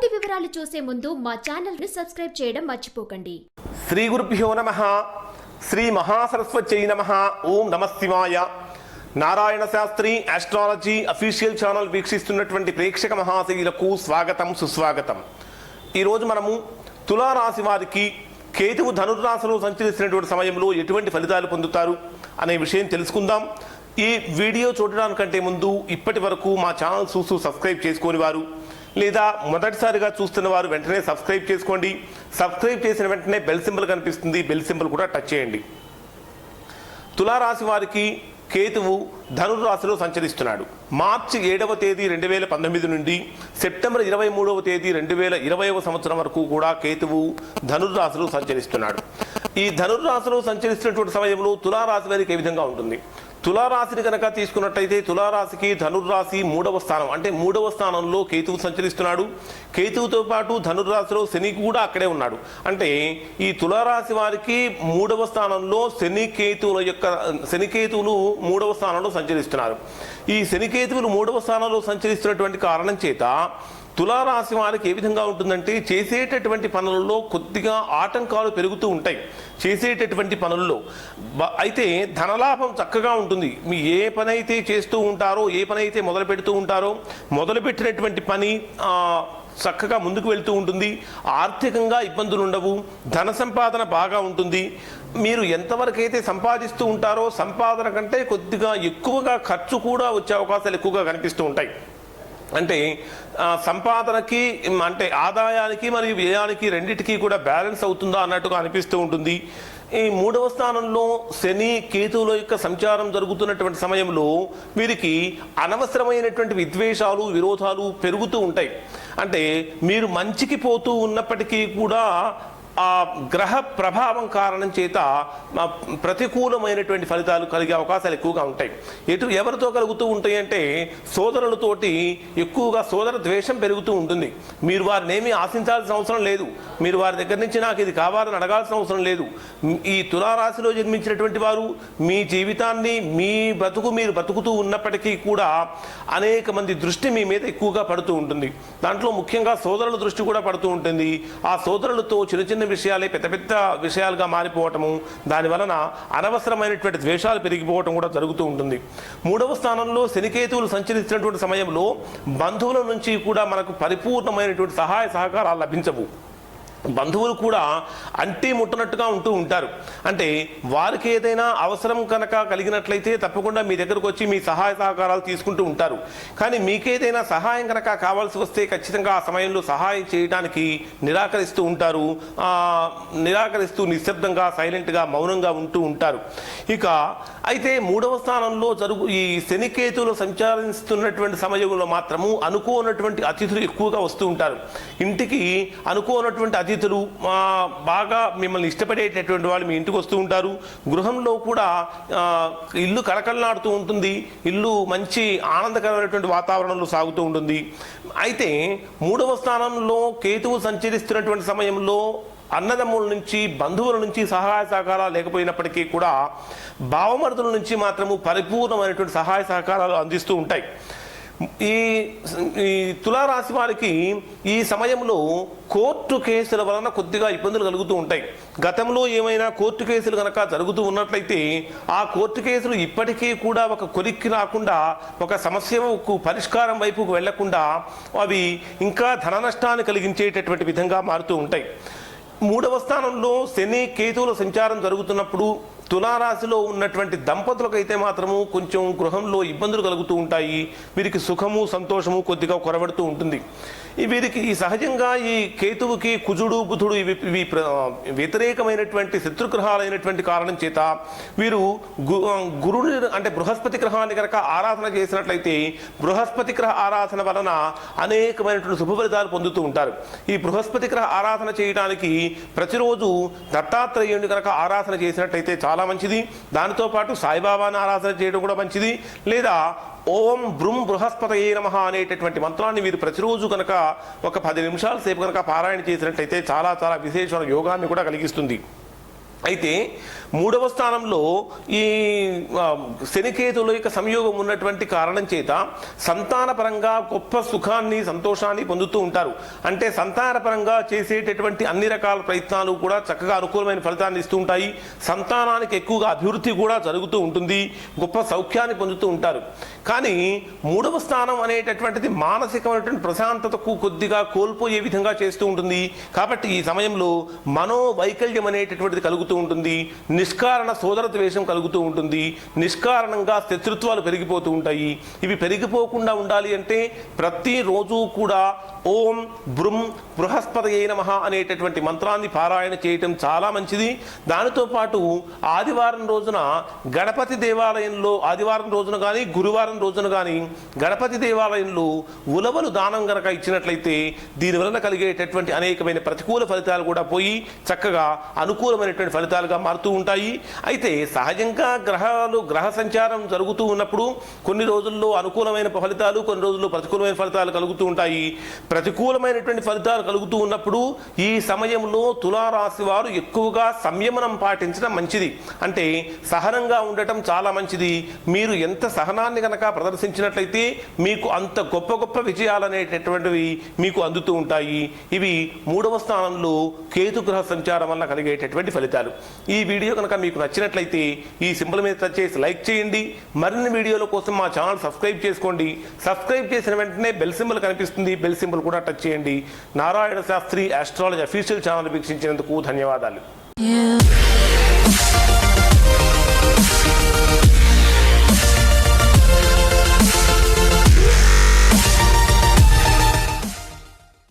పూర్తి వివరాలు చూసే ముందు మా ఛానల్ని సబ్స్క్రైబ్ చేయడం మర్చిపోకండి. శ్రీ గురుభ్యో నమ. శ్రీ మహాసరస్వత్యై నమ. ఓం నమ శివాయ. Narayana Shastri astrology official channel వీక్షిస్తున్నటువంటి ప్రేక్షక మహాశైలకు స్వాగతం సుస్వాగతం. ఈరోజు మనము తులారాశి వారికి కేతువు ధనుర్రాశిలో సంచరిస్తున్నటువంటి సమయంలో ఎటువంటి ఫలితాలు పొందుతారు అనే విషయం తెలుసుకుందాం. ఈ వీడియో చూడడానికంటే ముందు ఇప్పటి వరకు మా ఛానల్ చూస్తూ సబ్స్క్రైబ్ చేసుకోని వారు లేదా మొదటిసారిగా చూస్తున్న వారు వెంటనే సబ్స్క్రైబ్ చేసుకోండి. సబ్స్క్రైబ్ చేసిన వెంటనే బెల్ సింబల్ కనిపిస్తుంది. బెల్ సింబల్ కూడా టచ్ చేయండి. తులారాశి వారికి కేతువు ధనుర్రాశిలో సంచరిస్తున్నాడు. మార్చి ఏడవ తేదీ రెండు వేల పంతొమ్మిది నుండి సెప్టెంబర్ ఇరవై మూడవ తేదీ రెండు వేల ఇరవైవ సంవత్సరం వరకు కూడా కేతువు ధనుర్రాశిలో సంచరిస్తున్నాడు. ఈ ధనుర్రాశిలో సంచరిస్తున్నటువంటి సమయంలో తులారాశి వారికి ఏ విధంగా ఉంటుంది? తులారాశిని కనుక తీసుకున్నట్టయితే తులారాశికి ధనుర్రాశి మూడవ స్థానం. అంటే మూడవ స్థానంలో కేతువు సంచరిస్తున్నాడు. కేతువుతో పాటు ధనుర్రాశిలో శని కూడా అక్కడే ఉన్నాడు. అంటే ఈ తులారాశి వారికి మూడవ స్థానంలో శని కేతువుల యొక్క శనికేతువులు మూడవ స్థానంలో సంచరిస్తున్నారు. ఈ శనికేతువులు మూడవ స్థానంలో సంచరిస్తున్నటువంటి కారణం చేత తులారాశి వారికి ఏ విధంగా ఉంటుందంటే చేసేటటువంటి పనులలో కొద్దిగా ఆటంకాలు పెరుగుతూ ఉంటాయి. చేసేటటువంటి పనుల్లో. బ- అయితే ధనలాభం చక్కగా ఉంటుంది. మీ ఏ పని అయితే చేస్తూ ఉంటారో ఏ పని అయితే మొదలు పెడుతూ ఉంటారో మొదలుపెట్టినటువంటి పని చక్కగా ముందుకు వెళ్తూ ఉంటుంది. ఆర్థికంగా ఇబ్బందులు ఉండవు. ధన సంపాదన బాగా ఉంటుంది. మీరు ఎంతవరకు అయితే సంపాదిస్తూ ఉంటారో సంపాదన కంటే కొద్దిగా ఎక్కువగా ఖర్చు కూడా వచ్చే అవకాశాలు ఎక్కువగా కనిపిస్తూ ఉంటాయి. అంటే సంపాదనకి అంటే ఆదాయానికి మరియు వ్యయానికి రెండింటికి కూడా బ్యాలెన్స్ అవుతుందా అన్నట్టుగా అనిపిస్తూ ఉంటుంది. ఈ మూడవ స్థానంలో శని కేతువుల యొక్క సంచారం జరుగుతున్నటువంటి సమయంలో వీరికి అనవసరమైనటువంటి విద్వేషాలు విరోధాలు పెరుగుతూ ఉంటాయి. అంటే మీరు మంచికి పోతూ ఉన్నప్పటికీ కూడా ఆ గ్రహ ప్రభావం కారణం చేత ప్రతికూలమైనటువంటి ఫలితాలు కలిగే అవకాశాలు ఎక్కువగా ఉంటాయి. ఎటు ఎవరితో కలుగుతూ ఉంటాయి అంటే సోదరులతోటి ఎక్కువగా సోదర ద్వేషం పెరుగుతూ ఉంటుంది. మీరు వారిని ఏమీ ఆశించాల్సిన అవసరం లేదు. మీరు వారి దగ్గర నుంచి నాకు ఇది కావాలని అడగాల్సిన అవసరం లేదు. ఈ తులారాశిలో జన్మించినటువంటి వారు మీ జీవితాన్ని మీ బ్రతుకు మీరు బతుకుతూ ఉన్నప్పటికీ కూడా అనేక మంది దృష్టి మీ మీద ఎక్కువగా పడుతూ ఉంటుంది. దాంట్లో ముఖ్యంగా సోదరుల దృష్టి కూడా పడుతూ ఉంటుంది. ఆ సోదరులతో చిన్న చిన్న విషయాలే పెద్ద పెద్ద విషయాలుగా మారిపోవటము దాని వలన అనవసరమైనటువంటి ద్వేషాలు పెరిగిపోవటం కూడా జరుగుతూ ఉంటుంది. మూడవ స్థానంలో శనికేతువులు సంచరిస్తున్నటువంటి సమయంలో బంధువుల నుంచి కూడా మనకు పరిపూర్ణమైనటువంటి సహాయ సహకారాలు లభించవు. బంధువులు కూడా అంటి ముట్టనట్టుగా ఉంటూ ఉంటారు. అంటే వారికి ఏదైనా అవసరం కనుక కలిగినట్లయితే తప్పకుండా మీ దగ్గరకు వచ్చి మీ సహాయ సహకారాలు తీసుకుంటూ ఉంటారు. కానీ మీకేదైనా సహాయం కనుక కావాల్సి వస్తే ఖచ్చితంగా ఆ సమయంలో సహాయం చేయడానికి నిరాకరిస్తూ ఉంటారు. నిరాకరిస్తూ నిశ్శబ్దంగా సైలెంట్గా మౌనంగా ఉంటూ ఉంటారు. ఇక అయితే మూడవ స్థానంలో జరుగు ఈ శనికేతులు సంచరిస్తున్నటువంటి సమయంలో మాత్రము అనుకోనటువంటి అతిథులు ఎక్కువగా వస్తూ ఉంటారు. ఇంటికి అనుకోనటువంటి అతిథులు బాగా మిమ్మల్ని ఇష్టపడేటటువంటి వాళ్ళు మీ ఇంటికి వస్తూ ఉంటారు. గృహంలో కూడా ఇల్లు కలకలనాడుతూ ఉంటుంది. ఇల్లు మంచి ఆనందకరమైనటువంటి వాతావరణంలో సాగుతూ ఉంటుంది. అయితే మూడవ స్థానంలో కేతువు సంచరిస్తున్నటువంటి సమయంలో అన్నదమ్ముల నుంచి బంధువుల నుంచి సహాయ సహకారాలు లేకపోయినప్పటికీ కూడా భావమరుదుల నుంచి మాత్రము పరిపూర్ణమైనటువంటి సహాయ సహకారాలు అందిస్తూ ఉంటాయి. ఈ ఈ తులారాశి వారికి ఈ సమయంలో కోర్టు కేసుల వలన కొద్దిగా ఇబ్బందులు కలుగుతూ ఉంటాయి. గతంలో ఏమైనా కోర్టు కేసులు కనుక జరుగుతూ ఉన్నట్లయితే ఆ కోర్టు కేసులు ఇప్పటికీ కూడా ఒక కొలిక్కి రాకుండా ఒక సమస్యకు పరిష్కారం వైపుకు వెళ్ళకుండా అవి ఇంకా ధన నష్టాన్ని కలిగించేటటువంటి విధంగా మారుతూ ఉంటాయి. మూడవ స్థానంలో శని కేతువుల సంచారం జరుగుతున్నప్పుడు తులారాశిలో ఉన్నటువంటి దంపతులకైతే మాత్రము కొంచెం గృహంలో ఇబ్బందులు కలుగుతూ ఉంటాయి. వీరికి సుఖము సంతోషము కొద్దిగా కొరబడుతూ ఉంటుంది. వీరికి ఈ సహజంగా ఈ కేతువుకి కుజుడు బుధుడు ఇవి ఇవి వ్యతిరేకమైనటువంటి శత్రుగ్రహాలైనటువంటి కారణం చేత వీరు గురు అంటే బృహస్పతి గ్రహాన్ని కనుక ఆరాధన చేసినట్లయితే బృహస్పతి గ్రహ ఆరాధన వలన అనేకమైనటువంటి శుభ ఫలితాలు పొందుతూ ఉంటారు. ఈ బృహస్పతి గ్రహ ఆరాధన చేయడానికి ప్రతిరోజు దత్తాత్రేయుడిని కనుక ఆరాధన చేసినట్లయితే చాలా చాలా మంచిది. దానితో పాటు ఆరాధన చేయడం కూడా మంచిది. లేదా ఓం బృం బృహస్పతయే నమ అనేటటువంటి మంత్రాన్ని మీరు ప్రతిరోజు కనుక ఒక పది నిమిషాల సేపు కనుక పారాయణ చేసినట్లయితే చాలా చాలా విశేషమైన యోగాన్ని కూడా కలిగిస్తుంది. అయితే మూడవ స్థానంలో ఈ శనికేతుల యొక్క సంయోగం ఉన్నటువంటి కారణం చేత సంతానపరంగా గొప్ప సుఖాన్ని సంతోషాన్ని పొందుతూ ఉంటారు. అంటే సంతానపరంగా చేసేటటువంటి అన్ని రకాల ప్రయత్నాలు కూడా చక్కగా అనుకూలమైన ఫలితాన్ని ఇస్తూ ఉంటాయి. సంతానానికి ఎక్కువగా అభివృద్ధి కూడా జరుగుతూ ఉంటుంది. గొప్ప సౌఖ్యాన్ని పొందుతూ ఉంటారు. కానీ మూడవ స్థానం అనేటటువంటిది మానసికమైనటువంటి ప్రశాంతతకు కొద్దిగా కోల్పోయే విధంగా చేస్తూ ఉంటుంది. కాబట్టి ఈ సమయంలో మనోవైకల్యం అనేటటువంటిది కలుగుతూ ఉంటుంది నిష్కారణ సోదరద్వేషం కలుగుతూ ఉంటుంది నిష్కారణంగా శత్రుత్వాలు పెరిగిపోతూ ఉంటాయి. ఇవి పెరిగిపోకుండా ఉండాలి అంటే ప్రతిరోజు కూడా ఓం బృం బృహస్పతి నమ అనేటటువంటి మంత్రాన్ని పారాయణ చేయటం చాలా మంచిది. దానితో పాటు ఆదివారం రోజున గణపతి దేవాలయంలో ఆదివారం రోజున కానీ గురువారం రోజున కానీ గణపతి దేవాలయంలో ఉలవలు దానం గనక ఇచ్చినట్లయితే దీనివలన కలిగేటటువంటి అనేకమైన ప్రతికూల ఫలితాలు కూడా పోయి చక్కగా అనుకూలమైనటువంటి ఫలితాలుగా మారుతూ ఉంటాయి. అయితే సహజంగా గ్రహాలు గ్రహ సంచారం జరుగుతూ ఉన్నప్పుడు కొన్ని రోజుల్లో అనుకూలమైన ఫలితాలు కొన్ని రోజుల్లో ప్రతికూలమైన ఫలితాలు కలుగుతూ ఉంటాయి. ప్రతికూలమైనటువంటి ఫలితాలు కలుగుతూ ఉన్నప్పుడు ఈ సమయంలో తులారాశి వారు ఎక్కువగా సంయమనం పాటించడం మంచిది. అంటే సహనంగా ఉండటం చాలా మంచిది. మీరు ఎంత సహనాన్ని కనుక ప్రదర్శించినట్లయితే మీకు అంత గొప్ప గొప్ప విజయాలనేటటువంటివి మీకు అందుతూ ఉంటాయి. ఇవి మూడవ స్థానంలో కేతుగ్రహ సంచారం వల్ల కలిగేటటువంటి ఫలితాలు. ఈ వీడియో కనుక మీకు నచ్చినట్లయితే ఈ సింబల్ మీద టచ్ చేసి లైక్ చేయండి. మరిన్ని వీడియోల కోసం మా ఛానల్ సబ్స్క్రైబ్ చేసుకోండి. సబ్స్క్రైబ్ చేసిన వెంటనే బెల్ సింబల్ కనిపిస్తుంది. బెల్ సింబల్ కూడా టచ్ చేయండి. Narayana Shastri astrology official channel వీక్షించినందుకు ధన్యవాదాలు.